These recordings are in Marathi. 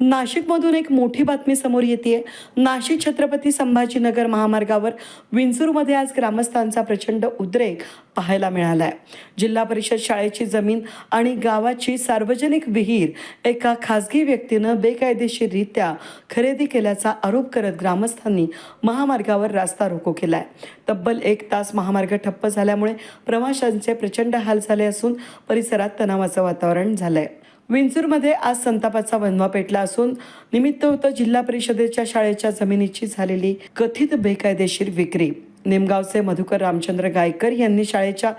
नाशिकमधून एक मोठी बातमी समोर येते नाशिक छत्रपती संभाजीनगर महामार्गावर विंचूरमध्ये आज ग्रामस्थांचा प्रचंड उद्रेक पाहायला मिळाला आहे जिल्हा परिषद शाळेची जमीन आणि गावाची सार्वजनिक विहीर एका खासगी व्यक्तीनं बेकायदेशीररित्या खरेदी केल्याचा आरोप करत ग्रामस्थांनी महामार्गावर रास्ता रोको आहे तब्बल एक तास महामार्ग ठप्प झाल्यामुळे प्रवाशांचे प्रचंड हाल झाले असून परिसरात तणावाचं वातावरण झालं आहे विंचूरमध्ये आज संतापाचा वनवा पेटला असून निमित्त होतं जिल्हा परिषदेच्या शाळेच्या जमिनीची झालेली कथित बेकायदेशीर विक्री. निमगावचे मधुकर रामचंद्र गायकर यांनी शाळेच्या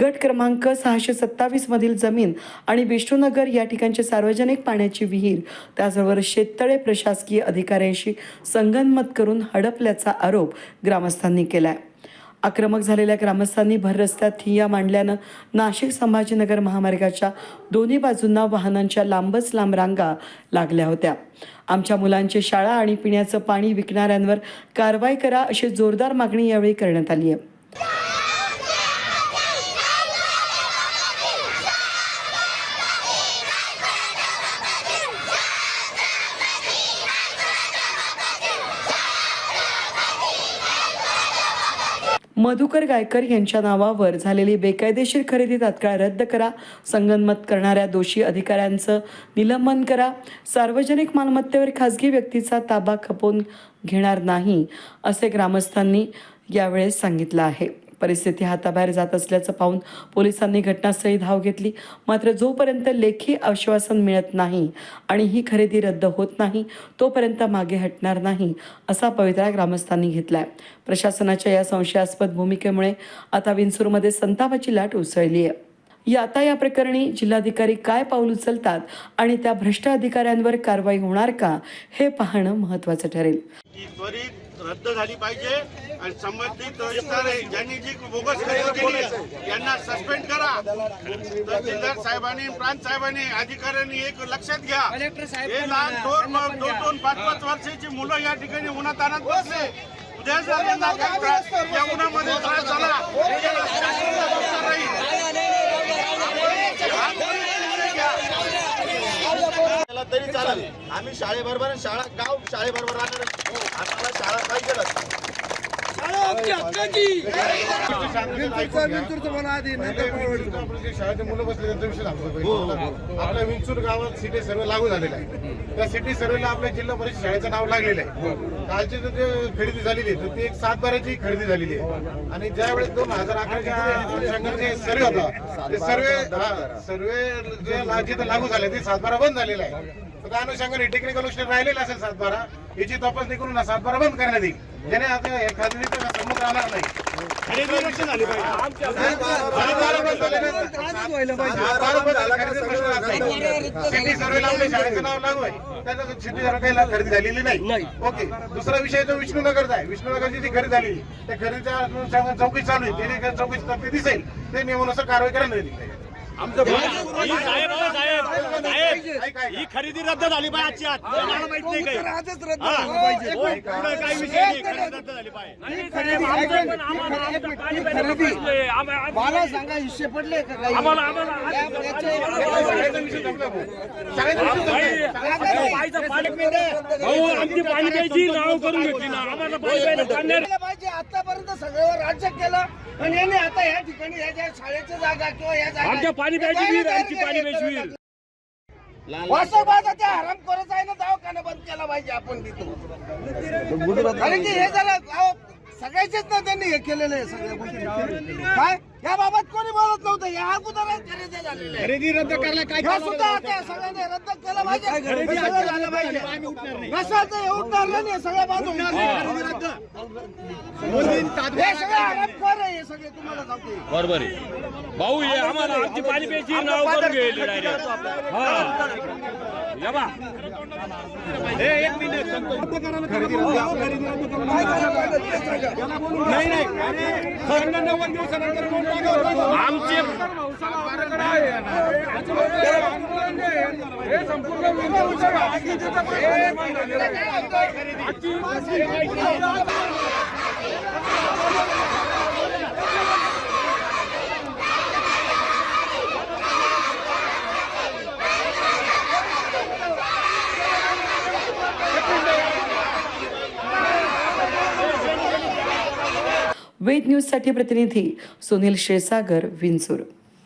गट क्रमांक सहाशे सत्तावीस मधील जमीन आणि विष्णुनगर या ठिकाणची सार्वजनिक पाण्याची विहीर त्याचबरोबर शेततळे प्रशासकीय अधिकाऱ्यांशी संगनमत करून हडपल्याचा आरोप ग्रामस्थांनी केला आहे आक्रमक झालेल्या ग्रामस्थांनी भर रस्त्यात ठिय्या मांडल्यानं नाशिक संभाजीनगर महामार्गाच्या दोन्ही बाजूंना वाहनांच्या लांबच लांब रांगा लागल्या होत्या. आमच्या मुलांची शाळा आणि पिण्याचं पाणी विकणाऱ्यांवर कारवाई करा अशी जोरदार मागणी यावेळी करण्यात आली आहे. मधुकर गायकर यांच्या नावावर झालेली बेकायदेशीर खरेदी तात्काळ रद्द करा. संगनमत करणाऱ्या दोषी अधिकाऱ्यांचं निलंबन करा. सार्वजनिक मालमत्तेवर खासगी व्यक्तीचा ताबा खपवून घेणार नाही असे ग्रामस्थांनी यावेळेस सांगितलं आहे. परिस्थिती हाताबाहेर जात असल्याचं पाहून पोलिसांनी घटनास्थळी धाव घेतली. मात्र जोपर्यंत लेखी आश्वासन मिळत नाही आणि ही खरेदी रद्द होत नाही तोपर्यंत मागे हटणार नाही असा पवित्रा ग्रामस्थांनी घेतलाय. प्रशासनाच्या या संशयास्पद भूमिकेमुळे आता विंचूरमध्ये संतापाची लाट उसळली आहे. या आता या प्रकरणी जिल्हाधिकारी काय पाऊल उचलतात आणि त्या भ्रष्ट अधिकाऱ्यांवर कारवाई होणार का हे पाहणं महत्त्वाचं ठरेल. त्वरित रद्द झाली पाहिजे आणि संबंधित ज्यांनी जी बोगस खरेदी केली यांना सस्पेंड करा. तहसीलदार साहेबांनी प्रांत साहेबांनी अधिकाऱ्यांनी एक लक्षात घ्या. हे लहान दोन दोन दोन पाच पाच वर्षाची मुलं या ठिकाणी उन्हात आणत बसले. उद्या उन्हामध्ये त्रास झाला. तरी चालेल. आम्ही शाळेबरोबर शाळा गाव शाळेबरोबर राहणार हो, आम्हाला शाळा पाहिजे शाळेचे मुलं बसले त्यांचा विषय सांगतो आपल्या विंचूर गावात सिटी सर्वे लागू झालेला आहे. त्या सिटी सर्वेला आपल्या जिल्हा परिषद शाळेचं नाव लागलेलं आहे. कालची जो जे खरेदी झालेली आहे तर ती एक सात बाराची खरेदी झालेली आहे. आणि ज्या वेळेस दोन हजार अकराच्या जे सर्वे होता. ते सर्वे सर्वे जे ला- जिथं लागू झाले. ते सात बारा बंद झालेला आहे. तर त्या अनुषंगाने टेक्निकल गोष्टी राहिलेला असेल सात बारा. याची तपासणी करून सात बारा बंद करण्यात येईल. ज्याने आता खाजगीचा संमत राहणार नाही. आपल्या शाळेचं नाव लागू आहे. त्याचा सिटी सर्वे काही खरेदी झालेली नाही. ओके. दुसरा विषय तो विष्णुनगरचा आहे. विष्णुनगरची जी खरेदी झाली त्या खरेदीच्या चौकशी चालू आहे त्याने चौकशी तर ते दिसेल. ते नियमानुसार कारवाई करण्यात येईल ही साहेब हो, साहेब साहेब ही खरेदी रद्द झाली पाहिजे आजची आज मला माहीत नाही काही हा. हो, पुढे काही विषय नाही खरेदी रद्द झाली पाहिजे मला सांगा हिस्से पडले का काही आमची पाणी प्यायची नाव करून घेतली ना आम्हाला पाणी प्यायला पाणी पाहिजे आतापर्यंत सगळ्यावर राज्य केलं आणि यांनी आता या ठिकाणी या ज्या शाळेच्या जागा किंवा या जागा आमच्या पाणी प्यायची विहीर आमची पाणी प्यायची विहीर. वासोबाचा त्या हराम करत आहे ना दवाखाना बंद केला पाहिजे आपण तिथून. कारण की हे जरा अहो, सगळ्याचेच ना त्यांनी हे केलेलं आहे सगळ्या गोष्टी. काय? याबाबत कोणी बोलत नव्हतं. या अगोदर खरेदी झालेली आहे. खरेदी रद्द करायला काय सुद्धा आता सगळ्यांनी रद्द केलं पाहिजे. हे सगळं झालं पाहिजे. कसं ते उठणार नाही. हे सगळं बांधून हे सगळं हरामखोर आहे हे सगळे तुम्हाला सांगतो बरोबर आहे. भाऊ हे आम्हाला आमची पाणी प्यायची नाव करून घेईल डायरेक्ट हा. एक मिनिट नाही नव्वद दिवसानंतर आमचे संपूर्ण वेद न्यूजसाठी प्रतिनिधी सुनील क्षीरसागर विंचूर.